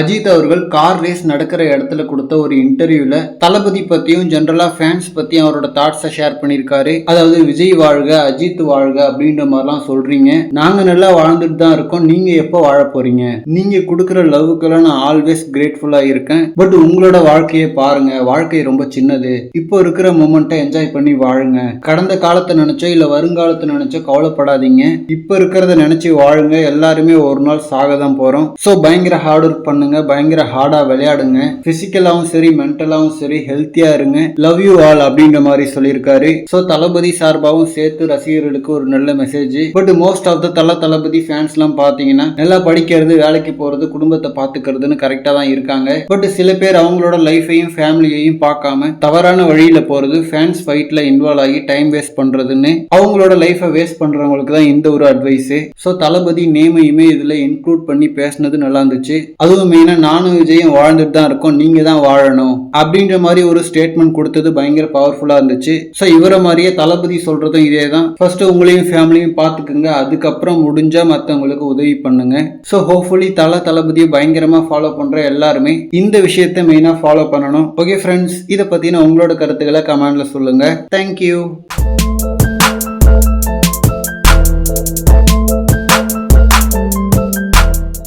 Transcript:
அஜித் அவர்கள் car race நடக்கிற இடத்துல கொடுத்த ஒரு இன்டர்வியூல தளபதி பத்தியும் ஜென்ரலா ஃபேன்ஸ் பத்தியும் அவரோட தாட்ஸை ஷேர் பண்ணியிருக்காரு. அதாவது விஜய் வாழ்க அஜித் வாழ்க அப்படின்ற மாதிரிலாம் சொல்றீங்க. நாங்க நல்லா வாழ்ந்துட்டு தான் இருக்கோம். நீங்க எப்போ வாழ போறீங்க? நீங்க கொடுக்குற லவ்வுக்கெல்லாம் நான் ஆல்வேஸ் கிரேட்ஃபுல்லா இருக்கேன். பட் உங்களோட வாழ்க்கையை பாருங்க. வாழ்க்கை ரொம்ப சின்னது. இப்போ இருக்கிற மூமெண்ட்டை என்ஜாய் பண்ணி வாழுங்க. கடந்த காலத்தை நினைச்சோ இல்ல வருங்காலத்தை நினைச்சோ கவலைப்படாதீங்க. இப்போ இருக்கிறத நினைச்சு வாழுங்க. எல்லாருமே ஒரு நாள் சாக தான் போறோம். ஸோ பயங்கர ஹார்ட் ஒர்க் பண்ண பண்ணுங்க பயங்கர ஹார்டா விளையாடுங்க. பிசிக்கலாவும் சரி மென்டலாவும் சரி ஹெல்த்தியா இருங்க. லவ் யூ ஆல் அப்படின்ற மாதிரி சொல்லியிருக்காரு. ஸோ தளபதி சார்பாகவும் சேர்த்து ரசிகர்களுக்கு ஒரு நல்ல message but most of the Thala Thalapathy fans எல்லாம் பாத்தீங்கன்னா நல்லா படிக்கிறது வேலைக்கு போறது குடும்பத்தை பாத்துக்கிறதுன்னு கரெக்டா தான் இருக்காங்க. பட் சில பேர் அவங்களோட லைஃபையும் ஃபேமிலியையும் பார்க்காம தவறான வழியில போறது ஃபேன்ஸ் ஃபைட்ல இன்வால்வ் ஆகி டைம் வேஸ்ட் பண்றதுன்னு அவங்களோட லைஃபை வேஸ்ட் பண்றவங்களுக்கு தான் இந்த ஒரு அட்வைஸ் ஸோ தளபதி நேமையுமே இதுல இன்க்ளூட் பண்ணி பேசினது நல்லா இருந்துச்சு. அதுவும் மெயினாக நானும் விஜயும் வாழ்ந்துட்டு தான் இருக்கோம். நீங்கள் தான் வாழணும். அப்படின்ற மாதிரி ஒரு ஸ்டேட்மெண்ட் கொடுத்தது பயங்கர பவர்ஃபுல்லாக இருந்துச்சு. ஸோ இவரை மாதிரியே தளபதி சொல்றதும் இதே தான். ஃபர்ஸ்ட் உங்களையும் ஃபேமிலியும் பார்த்துக்குங்க. அதுக்கப்புறம் முடிஞ்சா மற்றவங்களுக்கு உதவி பண்ணுங்க. ஸோ ஹோப்ஃபுல்லி தல தளபதியை பயங்கரமாக ஃபாலோ பண்ணுற எல்லாருமே இந்த விஷயத்தை மெயினாக ஃபாலோ பண்ணணும். ஓகே ஃப்ரெண்ட்ஸ் இதை பற்றின உங்களோட கருத்துக்களை கமெண்டில் சொல்லுங்கள் தேங்க்யூ